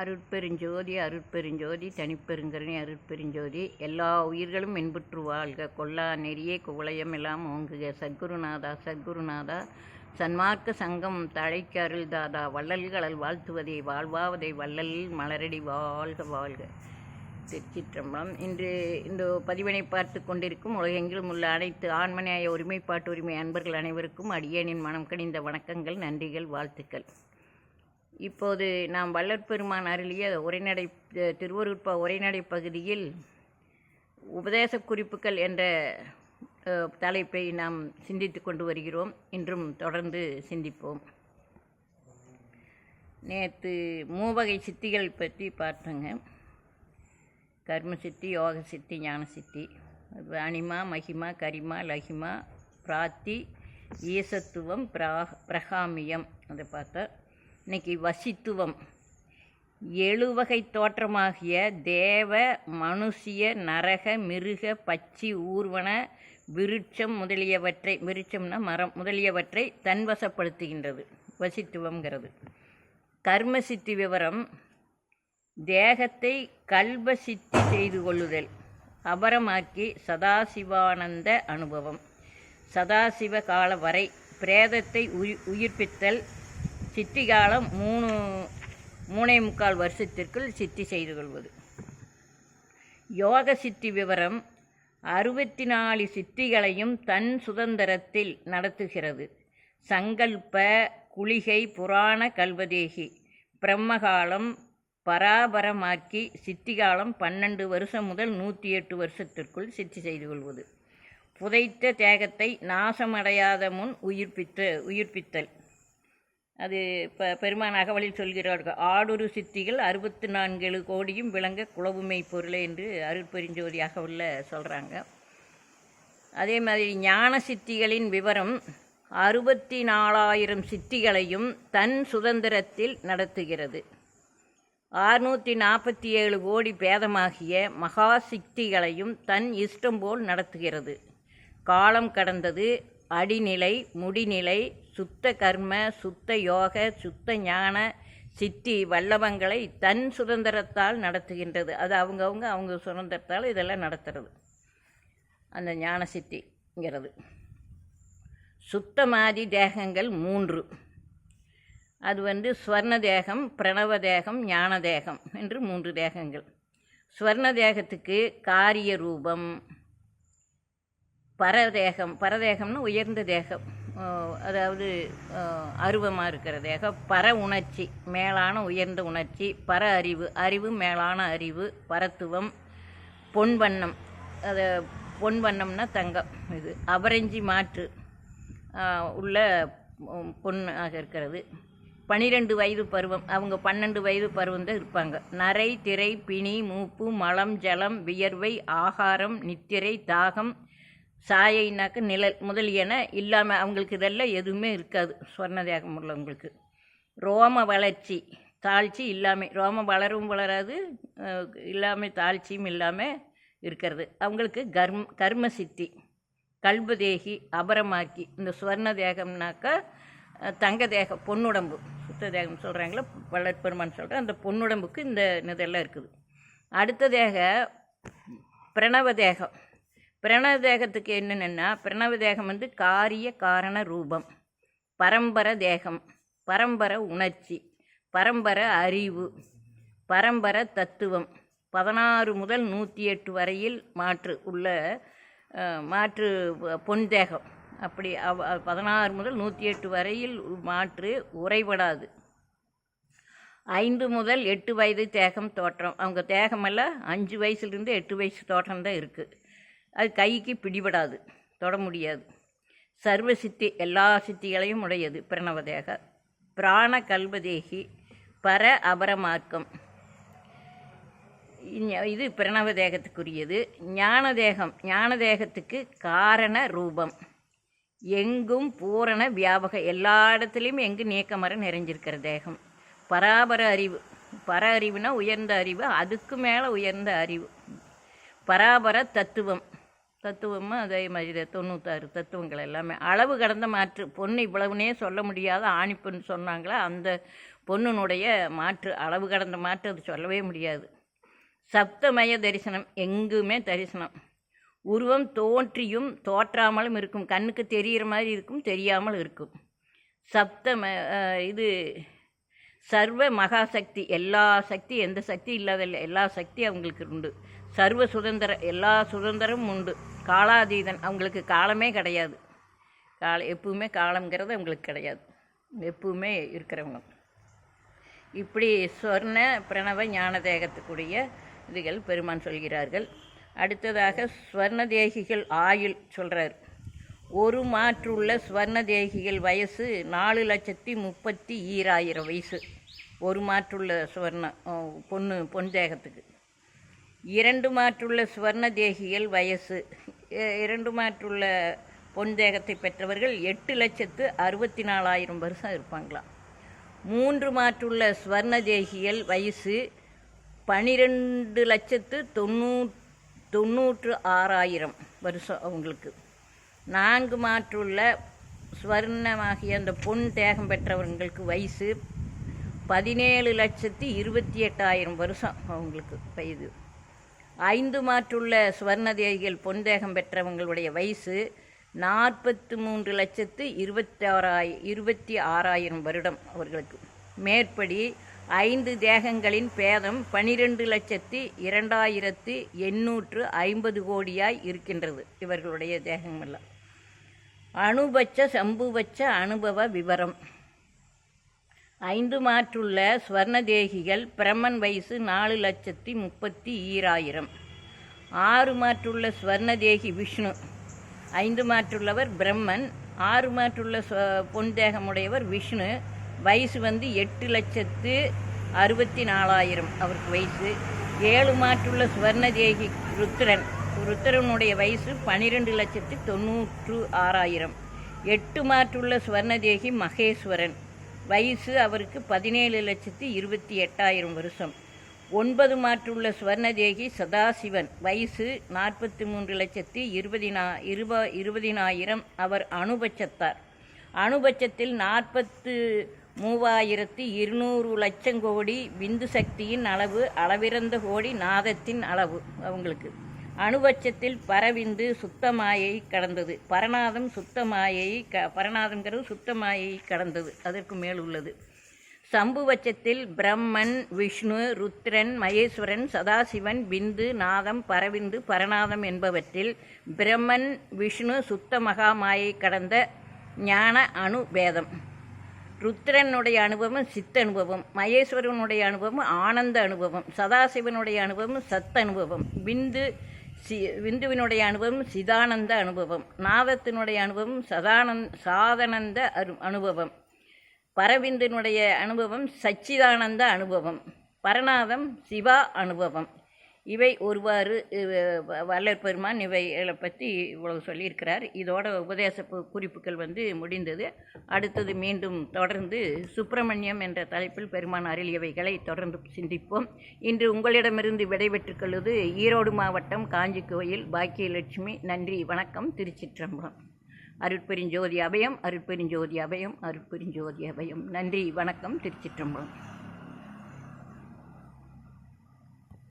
அருட்பெருஞ்சோதி அருட்பெருஞ்சோதி தனிப்பெருங்கருணை அருட்பெருஞ்சோதி எல்லா உயிர்களும் இன்புற்று வாழ்க. கொல்லா நெறியே குவளையம் எல்லாம் ஓங்குக. சத்குருநாதா சத்குருநாதா சன்மார்க்க சங்கம் தழைக்கு அருள்தாதா வள்ளல்களல் வாழ்த்துவதை வாழ்வாவதை வள்ளல் மலரடி வாழ்க வாழ்க. திருச்சிற்றம்பலம். இன்று இந்த பதிவினை பார்த்து கொண்டிருக்கும் உலகெங்கிலும் உள்ள அனைத்து ஆண்மநேய ஒருமைப்பாட்டு உரிமை அன்பர்கள் அனைவருக்கும் அடியேனின் மனம் கணிந்த வணக்கங்கள் நன்றிகள் வாழ்த்துக்கள். இப்போது நாம் வல்லற்பெருமான் அருளிய உரைநடை திருவருட்ப உரைநடை பகுதியில் உபதேச குறிப்புகள் என்ற தலைப்பை நாம் சிந்தித்து கொண்டு வருகிறோம். இன்றும் தொடர்ந்து சிந்திப்போம். நேற்று மூவகை சித்திகள் பற்றி பார்த்தோங்க. கர்ம சித்தி யோக சித்தி ஞான சித்தி. அனிமா மகிமா கரிமா லகிமா பிராத்தி ஈசத்துவம் பிரா பிரகாமியம். அதை பார்த்தா இன்னைக்கு வசித்துவம். எழுவகை தோற்றமாகிய தேவ மனுஷிய நரக மிருக பச்சி ஊர்வன விருட்சம் முதலியவற்றை விருட்சம்னா மரம் முதலியவற்றை தன்வசப்படுத்துகின்றது வசித்துவங்கிறது கர்ம சித்தி விவரம் தேகத்தை கல்ப சித்தி செய்து கொள்ளுதல் அபரமாக்கி சதாசிவானந்த அனுபவம். சதாசிவ கால வரை பிரேதத்தை உயிர்ப்பித்தல் சித்தி காலம் மூணு மூணே முக்கால் வருஷத்திற்குள் சித்தி செய்து கொள்வது. யோக சித்தி விவரம் அறுபத்தி நாலு சித்திகளையும் தன் சுதந்திரத்தில் நடத்துகிறது. சங்கல்ப குளிகை புராண கல்வதேகி. பிரம்மகாலம் பராபரமாக்கி சித்திகாலம் பன்னெண்டு வருஷம் முதல் நூற்றி எட்டு வருஷத்திற்குள் சித்தி செய்து கொள்வது. புதைத்த தேகத்தை நாசமடையாத முன் உயிர்ப்பித்த உயிர்ப்பித்தல். அது ப பெருமான் அகவலில் சொல்கிறார்கள். ஆடுரு சித்திகள் அறுபத்தி நான்கு கோடியும் விளங்க குளவுமை பொருளை என்று அருட்பெருஞ்சோதி அகவலில் சொல்கிறாங்க அதே மாதிரி ஞான சித்திகளின் விவரம் அறுபத்தி நாலாயிரம் சித்திகளையும் தன் சுதந்திரத்தில் நடத்துகிறது. ஆறுநூற்றி நாற்பத்தி ஏழு கோடி பேதமாகிய மகா சித்திகளையும் தன் இஷ்டம் போல் நடத்துகிறது. காலம் கடந்தது அடிநிலை முடிநிலை சுத்த கர்ம சுத்த யோக சுத்த ஞான சித்தி வல்லவங்களை தன் சுதந்திரத்தால் நடத்துகின்றது. அது அவங்கவுங்க அவங்க சுதந்திரத்தால் இதெல்லாம் நடத்துறது. அந்த ஞான சித்திங்கிறது. சுத்தமாதி தேகங்கள் மூன்று. அது வந்து ஸ்வர்ண தேகம் பிரணவ தேகம் ஞான தேகம் என்று மூன்று தேகங்கள். ஸ்வர்ண தேகத்துக்கு காரிய ரூபம் பரதேகம் பரதேகம்னு உயர்ந்த தேகம். அதாவது அருவமாக இருக்கிற தேகம். பர உணர்ச்சி மேலான உயர்ந்த உணர்ச்சி பர அறிவு அறிவு மேலான அறிவு பரத்துவம் பொன்வண்ணம். அது பொன்வண்ணம்னா தங்கம் இது. அபரஞ்சி மாற்று உள்ள பொண்ணாக இருக்கிறது. பனிரெண்டு வயது பருவம் அவங்க பன்னெண்டு வயது பருவம் தான் இருப்பாங்க. நரை திரை பிணி மூப்பு மலம் ஜலம் வியர்வை ஆகாரம் நித்திரை தாகம் சாயைனாக்க நிழல் முதலியன இல்லாமல் அவங்களுக்கு இதெல்லாம் எதுவுமே இருக்காது சொர்ணதேகம் உள்ளவங்களுக்கு. ரோம வளர்ச்சி தாழ்ச்சி இல்லாமல் ரோமம் வளரவும் வளராது இல்லாமல் தாழ்ச்சியும் இல்லாமல் இருக்கிறது. அவங்களுக்கு கர்ம் கர்ம சித்தி கல்பதேகி அபரமாக்கி இந்த சுவர்ண தேகம்னாக்கா தங்க தேகம் பொன்னுடம்பு சுத்த தேகம் சொல்கிறாங்களோ வளர்ப்பெருமான்னு சொல்கிறேன் அந்த பொன்னுடம்புக்கு இந்த இதெல்லாம் இருக்குது. அடுத்த தேக பிரணவ தேகம் பிரணவ தேகத்துக்கு என்னென்னா பிரணவ தேகம் வந்து காரிய காரண ரூபம். பரம்பர தேகம் பரம்பர உணர்ச்சி பரம்பர அறிவு பரம்பர தத்துவம். பதினாறு முதல் நூற்றி எட்டு வரையில் மாற்று உள்ள மாற்று பொன் தேகம். அப்படி அவ பதினாறு முதல் நூற்றி எட்டு வரையில் மாற்று உறைபடாது. ஐந்து முதல் எட்டு வயது தேகம் தோற்றம். அவங்க தேகமெல்லாம் அஞ்சு வயசுலேருந்து எட்டு வயசு தோற்றம் தான் இருக்குது அது கைக்கு பிடிபடாது தொட முடியாது. சர்வ சித்தி எல்லா சித்திகளையும் உடையது பிரணவதேக. பிராண கல்பதேகி பர அபரமார்க்கம். இது பிரணவ தேகத்துக்குரியது ஞான தேகம் ஞான தேகத்துக்கு காரண ரூபம். எங்கும் பூரண வியாபக எல்லா இடத்துலையும் எங்கு நீக்கமர நிறைஞ்சிருக்கிற தேகம். பராபர அறிவு பர அறிவுனா உயர்ந்த அறிவு அதுக்கு மேலே உயர்ந்த அறிவு. பராபர தத்துவம் தத்துவமும் அதே மாதிரி தான் தொண்ணூத்தாறு தத்துவங்கள் எல்லாமே. அளவு கடந்த மாற்று. பொண்ணு இவ்வளவுனே சொல்ல முடியாத ஆணிப்பொண்ணு சொன்னாங்களா அந்த பொண்ணுனுடைய மாற்று. அளவு கடந்த மாற்று அது சொல்லவே முடியாது. சப்தமய தரிசனம் எங்குமே தரிசனம். உருவம் தோன்றியும் தோற்றாமலும் இருக்கும். கண்ணுக்கு தெரிகிற மாதிரி இருக்கும் தெரியாமல் இருக்கும். சப்தம இது சர்வ மகாசக்தி எல்லா சக்தி எந்த சக்தி இல்லாதல்ல எல்லா சக்தி அவங்களுக்கு உண்டு. சர்வ சுதந்திரம் எல்லா சுதந்திரமும் உண்டு. காலாதீதன் அவங்களுக்கு காலமே கிடையாது. கால எப்பவுமே காலங்கிறது அவங்களுக்கு கிடையாது. எப்பவுமே இருக்கிறவங்க. இப்படி சொர்ண பிரணவ ஞான தேகத்துக்குரிய இதுகள் பெருமான் சொல்கிறார்கள். அடுத்ததாக ஸ்வர்ண தேகிகள் ஆயுள் சொல்கிறார் ஒரு மாற்றுள்ள ஸ்வர்ண தேகிகள் வயசு நாலு லட்சத்தி முப்பத்தி ஈராயிரம் வயசு. ஒரு மாற்றுள்ள சுவர்ண பொண்ணு பொன் தேகத்துக்கு. இரண்டு மாற்றுள்ள சுவர்ண தேகிகள் வயசு இரண்டு மாற்றுள்ள பொன் தேகத்தை பெற்றவர்கள் எட்டு லட்சத்து அறுபத்தி நாலாயிரம் வருஷம் இருப்பாங்களாம். மூன்று மாற்றுள்ள ஸ்வர்ண தேகிகள் வயசு பனிரெண்டு லட்சத்து தொண்ணூ தொண்ணூற்று ஆறாயிரம் வருஷம் அவங்களுக்கு. நான்கு மாற்றுள்ள ஸ்வர்ணமாகிய அந்த பொன் தேகம் பெற்றவங்களுக்கு வயசு பதினேழு லட்சத்தி இருபத்தி எட்டாயிரம் வருஷம் அவங்களுக்கு வயது. ஐந்து மாற்றுள்ள ஸ்வர்ண தேகிகள் பொன் தேகம் பெற்றவங்களுடைய வயசு நாற்பத்து மூன்று லட்சத்து இருபத்தி ஆறாய் இருபத்தி ஆறாயிரம் வருடம் அவர்களுக்கு. மேற்படி ஐந்து தேகங்களின் பேதம் பனிரெண்டு லட்சத்தி இரண்டாயிரத்து எண்ணூற்று ஐம்பது கோடியாய் இருக்கின்றது. இவர்களுடைய தேகமெல்லாம் அணுபட்ச சம்புபட்ச அனுபவ விவரம். ஐந்து மாற்றுள்ள ஸ்வர்ணதேகிகள் பிரம்மன் வயசு நாலு லட்சத்தி முப்பத்தி ஈராயிரம். ஆறு மாற்றுள்ள ஸ்வர்ணதேகி விஷ்ணு. ஐந்து மாற்றுள்ளவர் பிரம்மன். ஆறு மாற்றுள்ள பொன் தேகமுடையவர் விஷ்ணு. வயசு வந்து எட்டு லட்சத்து அறுபத்தி நாலாயிரம். அவருக்கு வயசு. ஏழு மாற்றுள்ள ஸ்வர்ணதேகி ருத்ரன். ருத்ரனுடைய வயசு பன்னிரெண்டு லட்சத்து தொண்ணூற்று ஆறாயிரம். எட்டு மாற்றுள்ள ஸ்வர்ணதேகி மகேஸ்வரன். வயசு அவருக்கு பதினேழு லட்சத்தி இருபத்தி எட்டாயிரம் வருஷம். ஒன்பது மாற்றுள்ள ஸ்வர்ணதேகி சதாசிவன். வயசு நாற்பத்தி மூன்று லட்சத்தி இருபதினா இருப இருபதினாயிரம். அவர் அணுபட்சத்தார் அணுபட்சத்தில் நாற்பத்து மூவாயிரத்தி இருநூறு லட்சம் கோடி விந்து சக்தியின் அளவு அளவிறந்த கோடி நாதத்தின் அளவு அவங்களுக்கு. அணுபட்சத்தில் பரவிந்து சுத்தமாயை கடந்தது. பரநாதம் சுத்தமாயை க பரநாதங்கிறது சுத்தமாயை கடந்தது. அதற்கு மேல் உள்ளது. சம்புவச்சத்தில் பிரம்மன் விஷ்ணு ருத்ரன் மகேஸ்வரன் சதாசிவன் பிந்து நாதம் பரவிந்து பரநாதம் என்பவற்றில் பிரம்மன் விஷ்ணு சுத்த மகாமாயை கடந்த ஞான அணு பேதம் ருத்ரனுடைய அனுபவம் சித்த அனுபவம் மகேஸ்வரனுடைய அனுபவம் ஆனந்த அனுபவம் சதாசிவனுடைய அனுபவம் சத் அனுபவம் விந்து சி விந்துவினுடைய அனுபவம் சிதானந்த அனுபவம் நாதத்தினுடைய அனுபவம் சதானந்த் சாதனந்த அரு அனுபவம் பரவிந்தினுடைய அனுபவம் சச்சிதானந்த அனுபவம் பரநாதம் சிவா அனுபவம். இவை ஒருவாறு வல்லற்பெருமான் பெருமான் இவைகளை பற்றி இவ்வளவு சொல்லியிருக்கிறார். இதோட உபதேச பு- குறிப்புகள் வந்து முடிந்தது. அடுத்தது மீண்டும் தொடர்ந்து சுப்பிரமணியம் என்ற தலைப்பில் பெருமான் அருளியவைகளை தொடர்ந்து சிந்திப்போம். இன்று உங்களிடமிருந்து விடைபெற்றுக் கொள்வது ஈரோடு மாவட்டம் காஞ்சி கோயில் பாக்கியலட்சுமி. நன்றி வணக்கம் திருச்சிற்றம்பலம். அருட்பெருஞ்சோதி அபயம் அருட்பெருஞ்சோதி அபயம் அருட்பெருஞ்சோதி அபயம். நன்றி வணக்கம் திருச்சிற்றம்பலம்.